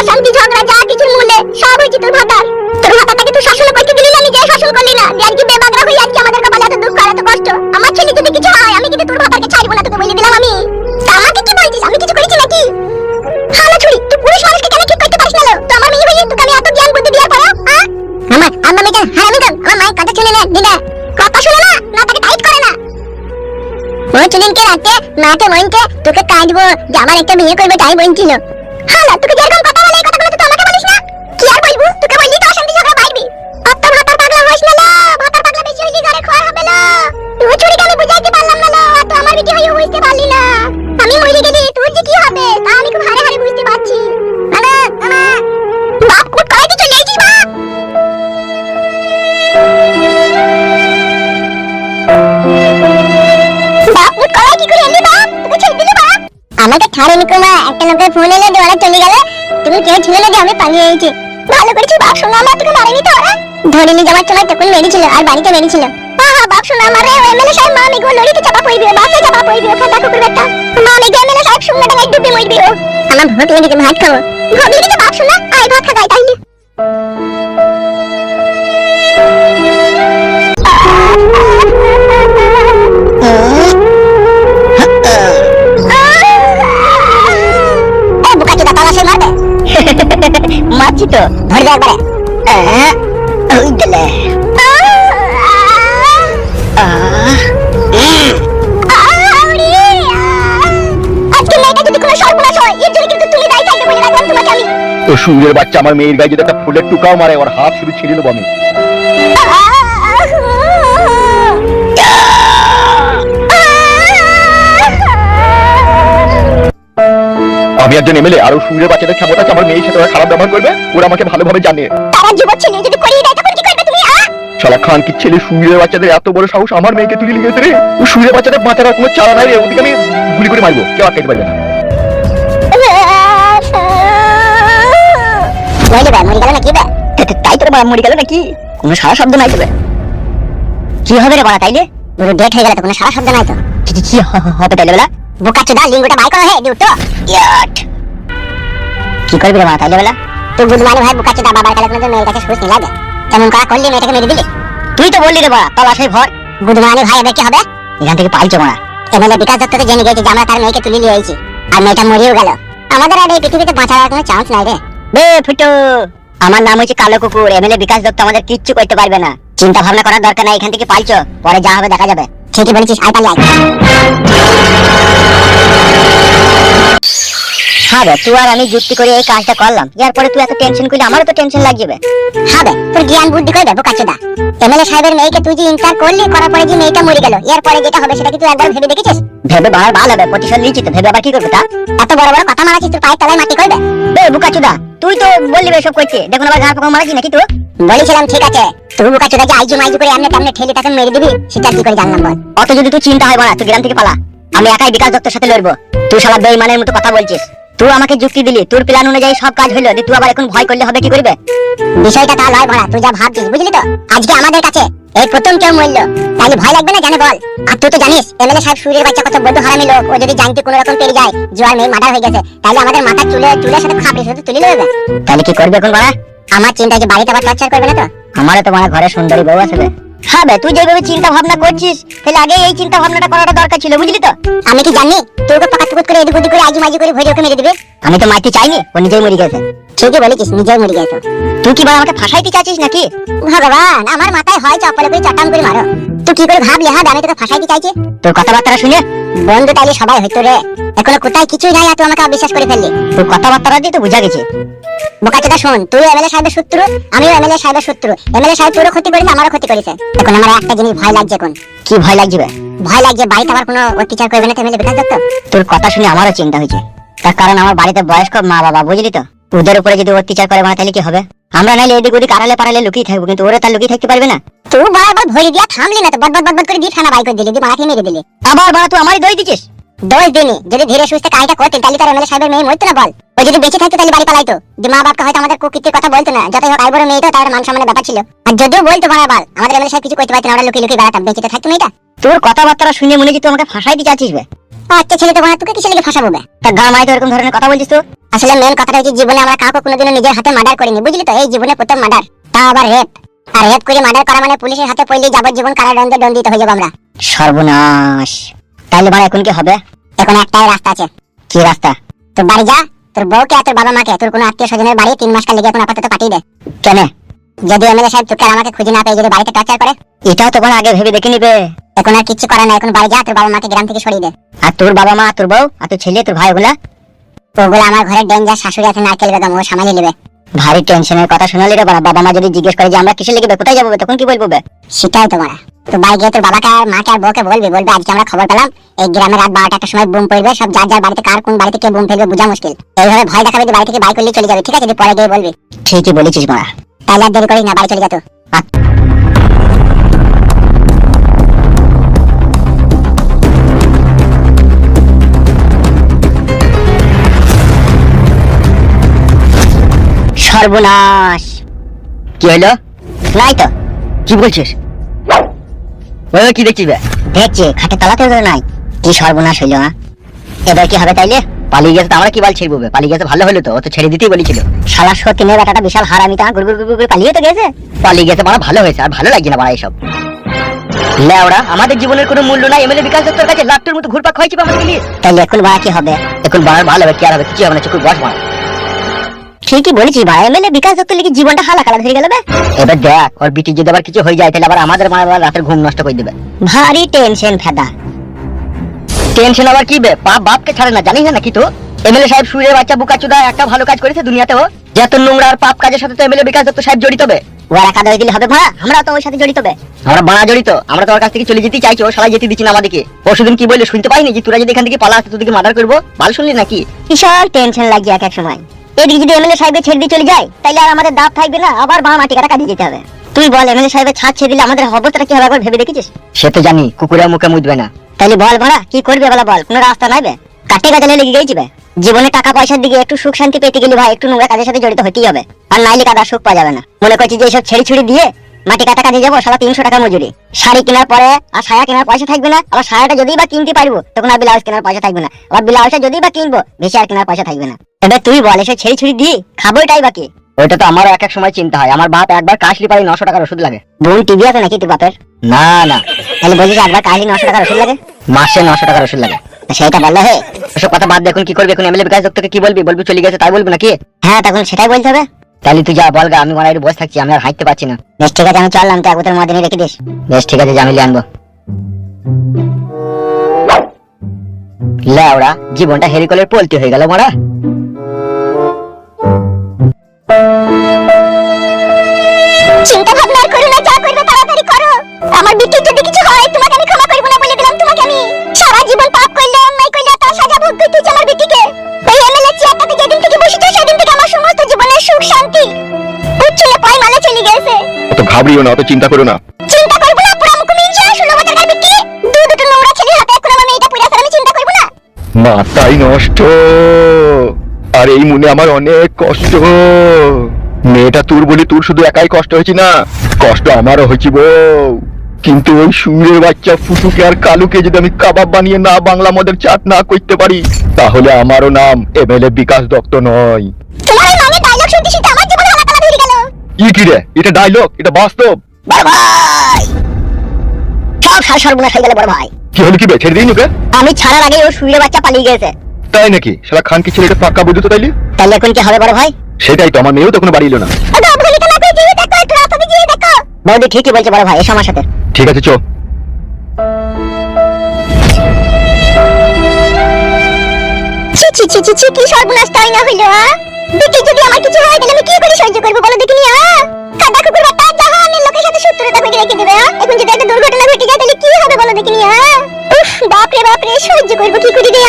অশান্তি ঝগড়া, যা কিছুর মূলে সব হয়েছে তোর ভাতার। তোর ভাতাটাকে তুই শাসন করতে দিলি না নিজে শাসন করলি না। যে আজকে বেবাগরা হয়ে আজকে আমাদের কপালে এত দুঃখ এত কষ্ট। আমার ছেলে যদি কিছু হয়, আমি কিন্তু তোর ভাতাকে ছাড়বো না, তোকে বলে দিলাম আমি। আমাকে কি বলছিস? আমি কিছু করেছি নাকি? হালা ছুরি, তুই পুরুষ মানুষকে কেন ঠিক করতে পারিস না তো আমার মেয়ে হয়ে তোকে আমি এত জ্ঞান বুদ্ধি পরেও হ্যাঁ? আমার আমার মেয়েকে হারামি কর আমার মায়ের কথা শুনে না, দিদা। কথা শুনে না না তাকে টাইট করে না। ওই সেদিনকে রাতে মাকে বলতে তোকে কাঁদবো, যে আমার একটা বিয়ে করবে, তাই বলছিল আমাকে ছাড়েনি কুমা। একটা লোকের ফোন এলো দিয়ে ওরা চলে গেল তুমি কেউ ছিল না আমি পালিয়ে এসেছি। ভালো করেছি, বাপ শোনা আমার তোকে মারেনি তো ওরা ধরে নিয়ে যাওয়ার সময় তখন মেরেছিল, আর বাড়িতে মেরেছিল। হ্যাঁ বাপ শোনা আমার ও এমএলএ সাহেব মা গো লড়িতে চাপা পড়বি বাপে চাপা পড়বি ফাটা কুকুর বেটা। মা গো এমএলএ সাহেব শুনলে টাকা ডুবে মরবি ও। আমার ভোট লেগেছে, ভাত খাব। ভাবি লেগেছে, বাপ শোনা আয় ভাত খাগাই তাইলে থাকবে ধরে রাখলাম তোমাকে আমি ও সুরের বাচ্চা আমার মেয়ের গায়ে যদি একটা ফুলের টুকাও মারে ওর হাত শুধু ছিঁড়ে নেব আমি। আমি একজন এমএলএ আর সুরের বাচ্চাদের ক্ষমতা আছে আমার মেয়ের সাথে ওরা খারাপ ব্যবহার করবে ওরা আমাকে ভালোভাবে জানে। তারা যুবক ছেলে যদি করিয়ে দেয় তখন কি করবে তুমি? শালা খান কি ছেলে সুরের বাচ্চাদের এত বড় সাহস আমার মেয়েকে তুলে লিখেছে রে? ও সুরের বাচ্চাদের বাঁচার কোনো চারা নাই রে ওদিকে আমি গুলি করে মারবো কেউ আটকাতে পারবে না। বলে তাই তোর বাবা মরে গেল নাকি? কোনো সারা শব্দ নাই তো বে কি হবে রে বড়া তাইলে? ডেট হয়ে গেল তো কোনো সারা শব্দ নাই তো। কি হবে তাইলে বেলা? বোকা চোদা লিঙ্গটা বাই করো হে তো ইয়াট কি করবি রে বড়া তাইলে বেলা তুই বুঝমানি ভাই বোকা চোদা বাবার কালে কোনো মেয়ের কাছে সুস নিলা দে এমন করা করলি মেয়েটাকে মেরে দিলি? তুই তো বললি রে বড়া তলাশে ভর বুধমানি ভাই এবার কি হবে? এখান থেকে পাইছো বড়া এমএলএ বিকাশ দত্তকে জেনে গেছে যে আমরা তার মেয়েকে তুলে নিয়ে আইছি আর মেয়েটা মরেও গেল। আমাদের আর এই পৃথিবীতে বাঁচার কোনো চান্স নাই রে। বে ফুটো! আমার নাম হচ্ছে কালো কুকুর এমএলএ বিকাশ দত্ত আমাদের কিচ্ছু করতে পারবে না। চিন্তা ভাবনা করার দরকার নাই এখান থেকে পালছো পরে যা হবে দেখা যাবে। ঠিকই বলেছিস আয় পালি আয় হ্যাঁ তুই আর আমি যুক্তি করে এই কাজটা করলাম। এরপরে তুই এত টেনশন করলে আমারও তো টেনশন লাগবে। হ্যাঁ বে, তোর জ্ঞান বুদ্ধি করে দেবো কাছে দা এমএলএ সাহেবের মেয়েকে তুই যে ইন্টার করলি করার পরে যে মেয়েটা মরে গেল এরপরে যেটা হবে সেটা কি তুই একবার ভেবে দেখেছিস? ভেবে ভালো ভালো হবে প্রতিশোধ নিয়েছি তো ভেবে আবার কি করবে তা? এত বড় বড় কথা মারাছিস তোর পায়ের তলায় মাটি করবে বে? বুকাচুদা তুই তো বললি বে সব করছে দেখুন আবার ঘাড় পোকা মারাছি নাকি তো বলেছিলাম ঠিক আছে। তুই বুকাচুদা যে আইজি মাইজি করে এমনি তেমনি ঠেলে তাকে মেরে দিবি সেটা কি করে জানলাম বল? অত যদি তুই চিন্তা হয় না তুই গ্রাম থেকে পালা। আমি একাই বিকাশ দত্তের সাথে লড়বো। তুই শালা বেইমানের মতো কথা বলছিস। তুই আমাকে যুক্তি দিলি তোর প্ল্যান অনুযায়ী সব কাজ হইল তুই আবার এখন ভয় করলে হবে কি করবে? বিষয়টা তা লয় ভরা তুই যা ভাবছিস বুঝলি তো? আজকে আমাদের কাছে এই প্রথম কেউ মরলো। তাহলে ভয় লাগবে না জানে বল? আর তুই তো জানিস এমএলএ সাহেব সুরের বাচ্চা কত বদ্ধ হারামি লোক ও যদি জানতে কোনো রকম পেরে যায় জোয়ার মেয়ে মার্ডার হয়ে গেছে তাহলে আমাদের মাথা চুলে চুলের সাথে খাপড়ি সাথে তুলে নেবে। তাহলে কি করবে এখন বড়া? আমার চিন্তা যে বাড়িতে আবার টর্চার করবে না তো? আমারও তো মানে ঘরে সুন্দরী বউ আছে। হ্যাঁ বে, তুই যেভাবে চিন্তা ভাবনা করছিস তাহলে আগে এই চিন্তা ভাবনাটা করাটা দরকার ছিল বুঝলি তো? আমি কি জানি? তুই ওকে পাকাত করে এদিক ওদিক করে আজি মাজি করে ভরে ওকে মেরে দিবে? আমি তো মারতে চাইনি ও নিজেই মরে গেছে। ঠিকই বলেছিস নিজেই মরে গেছে। তুই কি বল আমাকে ফাঁসাইতে চাইছিস নাকি? ভগবান আমার মাথায় হয় চপলে করে চাটাম করে মারো। তুই কি করে ভাবলি? হ্যাঁ আমি তোকে ফাঁসাইতে চাইছি। তোর কথাবার্তা শুনে বন্ধু তাইলে সবাই হইতো রে এখনও কোথায় কিছুই নাই তুই আমাকে বিশ্বাস করে ফেললি। তোর কথাবার্তা দিয়ে তো বুঝা গেছে। বোকাচোদা শোন তুই এমএলএ সাহেবের শত্রু আমিও এমএলএ সাহেবের শত্রু। এমএলএ সাহেব তোরও ক্ষতি করেছে আমারও ক্ষতি করেছে। এখন আমার একটা জিনিস ভয় লাগছে এখন। কি ভয় লাগছে ভয় লাগছে বাড়িতে আবার কোনো অত্যাচার করবে না এমএলএ বিকাশ দত্ত তোর কথা শুনে আমারও চিন্তা হয়েছে। তার কারণ আমার বাড়িতে বয়স্ক মা বাবা বুঝলি তো? ওদের উপরে যদি অত্যাচার করে মানে তাহলে কি হবে? আমরা নাইলে এদিক ওদিক আড়ালে পাড়ালে লুকিয়ে থাকব কিন্তু ওরা তার লুকিয়ে থাকতে পারবে না? তুই বারবার ভরে দিয়া থামলি না তো বদবদ বদবদ করে দিয়ে থানা বাই করে দিলি দিয়ে মারাকে মেরে দিলি। আবার বাড়া তুই আমারই দই দিছিস? দোষ দিনি যদি ধীরে সুস্থে কাজটা করতেন তাহলে তার এমএলএ সাহেবের মেয়ে মরতো না বল? ও যদি বেঁচে থাকতো তাহলে বাড়ি পালাইতো। যে মা বাপকে হয়তো আমাদের কুকীর্তির কথা বলতো না যতই হোক আইবড় মেয়ে তো তার মান সম্মানের ব্যাপার ছিল। আর যদিও বলতো বারবার আমাদের এমএলএ সাহেব কিছু করতে পারতেন আমরা লুকিয়ে লুকিয়ে বেড়াতাম বেঁচে থাকতো মেয়েটা। তোর কথাবার্তা শুনে মনে হচ্ছে তুই আমাকে ফাঁসাই দিতে চাচ্ছিস বে? আচ্ছা ছেলে তো বানা তোকে কিসের লেগে ফাঁসাবো বে? তা গা মাই তো এরকম ধরনের কথা বলছিস তো? আসলে মেন কথাটা হচ্ছে জীবনে আমরা কাউকে কোনোদিনও নিজের হাতে মার্ডার করিনি, বুঝলি তো? এই জীবনে প্রথম মার্ডার তা আবার রেপ আর রেপ করে মার্ডার করা মানে পুলিশের হাতে পড়লে যাবজ্জীবন কারাদণ্ডে দণ্ডিত হয়ে যাব আমরা। সর্বনাশ। তাইলে ভাই এখন কি হবে? এখন একটাই রাস্তা আছে। কি রাস্তা? তোর বাড়ি যা, তোর বউকে আর তোর বাবা মাকে, তোর কোনো আত্মীয় স্বজনের বাড়ি তিন মাস কাল লেগে এখন আপাতত পাঠিয়ে দে। কেন? যদি এমএলএ সাহেব আর আমাকে খুঁজে না পেয়ে যদি বাড়িতে টর্চার করে? এটাও তখন আগে ভেবে দেখে নিবে। এখন আর কিচ্ছু করে না এখন বাড়ি যা তোর বাবা মাকে গ্রাম থেকে সরিয়ে দে। আর তোর বাবা মা তোর বউ আর তোর ছেলে তোর ভাই ওগুলা? ওগুলো আমার ঘরে ডেঞ্জার শাশুড়ি আছে নারকেল বেগম ও সামালি নেবে ভারী টেনশনের কথা শোনালি রে বাবা বাবা মা যদি জিজ্ঞেস করে যে আমরা কিসে লেগে কোথায় যাব তখন কি বলব বে? সেটাই তোমার তো বাড়ি। গিয়ে তোর বাবাকে আর মাকে আর বউকে বলবি বলবে আজকে আমরা খবর পেলাম এই গ্রামে রাত বারোটা একটা সময় বুম পড়বে সব যার যার বাড়িতে কার কোন বাড়িতে কে বুম ফেলবে বোঝা মুশকিল। এইভাবে ভয় দেখাবে যে বাড়ি থেকে বাই করলে চলে যাবে ঠিক আছে? পরে গিয়ে বলবি। ঠিকই বলেছিস মারা তাহলে আর দেরি করিস না বাড়ি চলে যা তো। সর্বনাশ। কি হলো? নাই তো। কি বলছিস? ওই কি দেখছিস? দেখছি খাটে তলাতে তো নাই। কি সর্বনাশ হইল হ্যাঁ এবার কি হবে তাইলে? পালিয়ে গেছে তো আমরা কি বাল ছেড়বো পালিয়ে গেছে ভালো হলো তো ও তো ছেড়ে দিতেই বলেছিল। শালা সতীনের বেটাটা বিশাল হারামি তা গুড় গুড় গুড় পালিয়ে তো গেছে? পালিয়ে গেছে মানে ভালো হয়েছে আর ভালো লাগছে না বাড়া এসব। লেওড়া আমাদের জীবনের কোনো মূল্য নাই এমএলএ বিকাশ দত্তর কাছে লাট্টুর মতো ঘুরপাক আমাদের নিয়ে তাইলে এখন বাড়া কি হবে? এখন বাড়ার ভালো হবে কি আর হবে কিছু হবে না চুকুর বস মারা। ঠিকই বলেছিস ভাই এমএলএ বিকাশ দত্ত লিখে জীবনটা হালা কালা ধরে গেল এবার দেখ ওর বিটি যদি আবার কিছু হয়ে যায় তাহলে আবার আমাদের মারা রাতের ঘুম নষ্ট করে দেবে। ভারী টেনশন ফেদা। টেনশন আবার কি বাপ, বাপকে ছাড়ে না, জানিস না নাকি তো? এমএলএ সাহেব সুরে বাচ্চা বুকাচুদা একটা ভালো কাজ করেছে দুনিয়াতেও যে এত নোংরা আর পাপ কাজের সাথে তো এমএলএ বিকাশ দত্ত সাহেব জড়িত বে। ওরা কাদা দিলে হবে ভাড়া, আমরা তো ওর সাথে জড়িত বে। আমরা বানা জড়িত, আমরা তোমার কাছ থেকে চলে যেতে চাইছো সবাই যেতে দিচ্ছি না আমাদেরকে। পরশুদিন কি বললে শুনতে পাইনি যে তোরা যদি এখান থেকে পালা আসতে তোদেরকে মার্ডার করব? ভালো শুনলি নাকি? বিশাল টেনশন লাগিয়ে এক এক সময়। এদিকে যদি এমএলএ সাহেবকে ছেড়ে দিয়ে চলে যায়, তাইলে আর আমাদের দাঁত থাকবে না, আবার বাঁ মাটি কাটা কাটিয়ে যেতে হবে। তুই বল এমএলএ সাহেবের ছাদ ছেড়ে দিলে আমাদের অবস্থাটা কি হবে একবার ভেবে দেখেছিস সে তো জানি কুকুরের মুখে মুদবে না। তাহলে বল ভাড়া কি করবে বলা বল কোনো রাস্তা নাইবে? কাটে গাছালে লেগে গেছি বে জীবনে টাকা পয়সার দিকে একটু সুখ শান্তি পেতে গেলে ভাই একটু নোংরা কাজের সাথে জড়িত হতেই হবে। আর নাইলে কাদা সুখ পাওয়া যাবে না। মনে করছি যে এইসব ছেড়ে ছুড়ি দিয়ে মাটি কাটা কাজে যাব সারা তিনশো টাকা মজুরি। শাড়ি কেনার পরে আর সায়া কেনার পয়সা থাকবে না আবার সায়াটা যদি বা কিনতে পারব তখন আর ব্লাউজ কেনার পয়সা থাকবে না। আবার ব্লাউজটা যদি বা কিনবো বেশি আর কেনার পয়সা থাকবে না। এবার তুই বল এসব ছেড়ে ছুড়ি দিয়ে খাব এটাই বাকি ওইটা তো আমারও এক এক সময় চিন্তা হয়। আমার বাপ একবার কাশলি পাই নশো টাকার ওষুধ লাগে। বোন টিভি আছে নাকি তোর বাপের? না না। তাহলে বলছিস একবার কাহিনী নশো টাকার ওষুধ লাগে? মাসে নশো টাকার ওষুধ লাগে। তা সেইটা বললে হে। ওসব কথা বাদ দেখুন কি করবি? এখন এমএলএ বিকাশ দত্তকে কি বলবি? বলবি চলে গেছে তাই বলবি নাকি? হ্যাঁ তখন সেটাই বলতে হবে। তাহলে তুই যা বল গা, আমি মনে বসে থাকছি আমি আর হাঁটতে পারছি না। বেশ ঠিক আছে আমি চললাম তো এক বোতল মদিনে রেখে দিস। বেশ ঠিক আছে জামিলি আনব। লেওড়া জীবনটা হেরিকলের পলটি হয়ে গেল মারা। ঘাবড়িও না অত চিন্তা করো না। চিন্তা করব না পুরা মুখ মিনছে ষোলো বছর গায়ে বিটি দু দুটো নোংরা ছেলের হাতে এখন আমার মেয়েটা পুরা আমি চিন্তা করব না। মাথাই নষ্ট। আর এই মনে আমার অনেক কষ্ট। মেয়েটা তোর বলি তোর শুধু একাই কষ্ট হয়েছে না কষ্ট আমারও হয়েছে বউ কিন্তু ওই সুরের বাচ্চা ফুটুকে আর কালুকে যদি আমি কাবাব বানিয়ে না বাংলা মদের চাট না করতে পারি তাহলে আমারও নাম এমএলএ বিকাশ দত্ত নয়। তোমার মানের ডায়লগ শুনতে শুনতে আমার ই কি রে? এটা ডায়লগ এটা বাস্তব? বড় ভাই! সব সার সর্বনাশ হয়ে গেল বড় ভাই। কি হলো কি বে? ছেড়ে দিই ওকে? আমি ছাড়ার আগে ও শুয়ে বাচ্চা পালিয়ে গেছে। তাই নাকি? শালা খান কি ছেলেটা পাক্কা বুঝতো তো তাইলে? তাহলে এখন কি হবে বড় ভাই? সেটাই তো আমার মেয়েও তখন বাড়ি এলো না। বৌদি ঠিকই বলছে বড় ভাই এসো আমার সাথে। ঠিক আছে চো। ছি ছি ছি ছি ছি কি সর্বনাশ তাই না হইল আ দেখি যদি আমার কিছু হয়, তাহলে আমি কি করে সহ্য করব? বলো দেখিনি আ কাদা কুকুর বাচ্চা আমি লোকের সাথে শত্রুতা করে রেখে দেবে এখন যদি একটা দুর্ঘটনা ঘটে যায়, তাহলে কি হবে? বলো দেখিনি আ উফ বাপ রে বাপ রে সহ্য করব কি করে রে